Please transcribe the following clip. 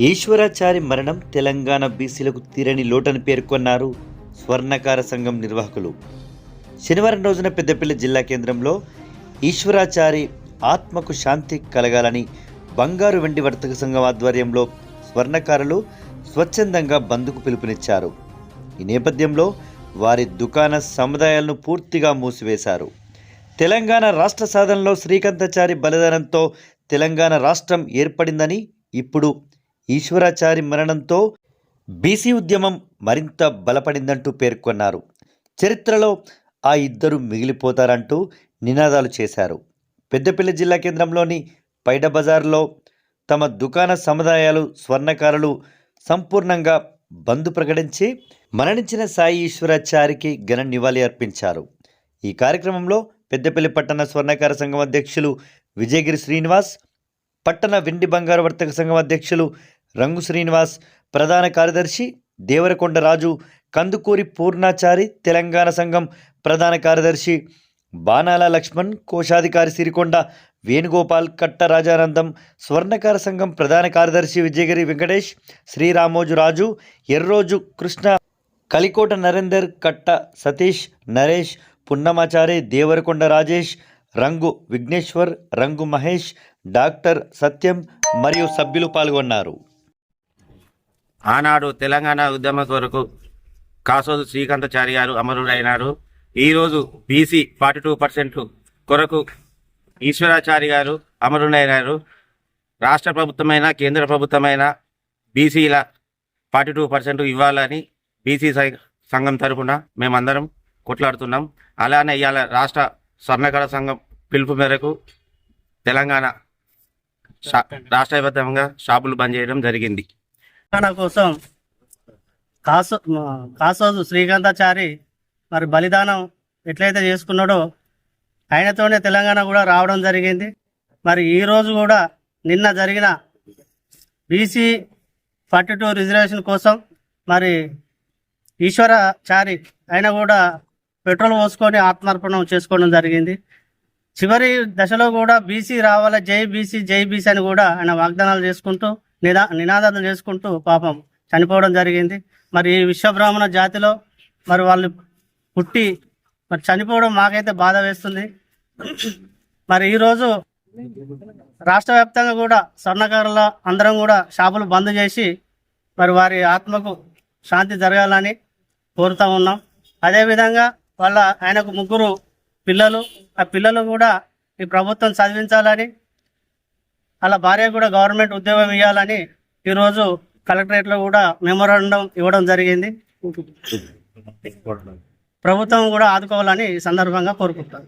ఈశ్వరాచారి మరణం తెలంగాణ బీసీలకు తీరని లోటని పేర్కొన్నారు స్వర్ణకార సంఘం నిర్వాహకులు. శనివారం రోజున పెద్దపల్లి జిల్లా కేంద్రంలో ఈశ్వరాచారి ఆత్మకు శాంతి కలగాలని బంగారు వెండి వర్తక సంఘం ఆధ్వర్యంలో స్వర్ణకారులు స్వచ్ఛందంగా బంద్కు పిలుపునిచ్చారు. ఈ నేపథ్యంలో వారి దుకాణ సముదాయాలను పూర్తిగా మూసివేశారు. తెలంగాణ రాష్ట్ర సాధనలో శ్రీకాంతాచారి బలిదానంతో తెలంగాణ రాష్ట్రం ఏర్పడిందని ఇప్పుడు ఈశ్వరాచారి మరణంతో బీసీ ఉద్యమం మరింత బలపడిందంటూ పేర్కొన్నారు. చరిత్రలో ఆ ఇద్దరు మిగిలిపోతారంటూ నినాదాలు చేశారు. పెద్దపల్లి జిల్లా కేంద్రంలోని పైడ బజార్లో తమ దుకాణ సముదాయాలు స్వర్ణకారులు సంపూర్ణంగా బంద్ ప్రకటించి మరణించిన సాయి ఈశ్వరాచారికి ఘన నివాళి అర్పించారు. ఈ కార్యక్రమంలో పెద్దపల్లి పట్టణ స్వర్ణకార సంఘం అధ్యక్షులు విజయగిరి శ్రీనివాస్ పట్టణ వెండి బంగారు వర్తక సంఘం అధ్యక్షులు రంగు శ్రీనివాస్ ప్రధాన కార్యదర్శి దేవరకొండ రాజు కందుకూరి పూర్ణాచారి తెలంగాణ సంఘం ప్రధాన కార్యదర్శి బాణాల లక్ష్మణ్ కోశాధికారి సిరికొండ వేణుగోపాల్ కట్ట రాజానందం స్వర్ణకార సంఘం ప్రధాన కార్యదర్శి విజయగిరి వెంకటేష్ శ్రీరామోజు రాజు ఎర్రోజు కృష్ణ కలికోట నరేందర్ కట్ట సతీష్ నరేష్ పున్నమాచారి దేవరకొండ రాజేష్ రంగు విఘ్నేశ్వర్ రంగు మహేష్ డాక్టర్ సత్యం మరియు సభ్యులు పాల్గొన్నారు. ఆనాడు తెలంగాణ ఉద్యమ కొరకు కాసోదు శ్రీకాంతచారి గారు అమరుడైనారు ఈరోజు బీసీ ఫార్టీ టూ పర్సెంట్ కొరకు ఈశ్వరాచారి గారు అమరుడైనారు రాష్ట్ర ప్రభుత్వమైన కేంద్ర ప్రభుత్వమైన బీసీల ఫార్టీ టూ పర్సెంట్ ఇవ్వాలని బీసీ సంఘం తరపున మేమందరం కొట్లాడుతున్నాం. అలానే ఇవాళ రాష్ట్ర స్వర్ణకళ సంఘం పిలుపు మేరకు తెలంగాణ షా- రాష్ట్ర వ్యాప్తంగా షాపులు బంద్ చేయడం జరిగింది. తెలంగాణ కోసం కాసో కాసోజు శ్రీకాంతాచారి మరి బలిదానం ఎట్లయితే చేసుకున్నాడో ఆయనతోనే తెలంగాణ కూడా రావడం జరిగింది. మరి ఈ రోజు కూడా నిన్న జరిగిన బీసీ ఫార్టీ టూ రిజర్వేషన్ కోసం మరి ఈశ్వరాచారి ఆయన కూడా పెట్రోల్ పోసుకొని ఆత్మార్పణం చేసుకోవడం జరిగింది. చివరి దశలో కూడా బీసీ రావాల జై బీసీ జై బీసీ అని కూడా ఆయన వాగ్దానాలు చేసుకుంటూ నిదా నినాదాలు చేసుకుంటూ పాపం చనిపోవడం జరిగింది. మరి ఈ విశ్వబ్రాహ్మణ జాతిలో మరి వాళ్ళు పుట్టి మరి చనిపోవడం మాకైతే బాధ వేస్తుంది. మరి ఈరోజు రాష్ట్ర వ్యాప్తంగా కూడా స్వర్ణకారుల అందరం కూడా షాపులు బంద్ చేసి మరి వారి ఆత్మకు శాంతి జరగాలని కోరుతా ఉన్నాం. అదేవిధంగా వాళ్ళ ఆయనకు ముగ్గురు పిల్లలు ఆ పిల్లలు కూడా ఈ ప్రభుత్వం చదివించాలని అలా భార్య కూడా గవర్నమెంట్ ఉద్యోగం ఇవ్వాలని ఈరోజు కలెక్టరేట్లో కూడా మెమోరాండం ఇవ్వడం జరిగింది. ప్రభుత్వం కూడా ఆదుకోవాలని ఈ సందర్భంగా కోరుకుంటాను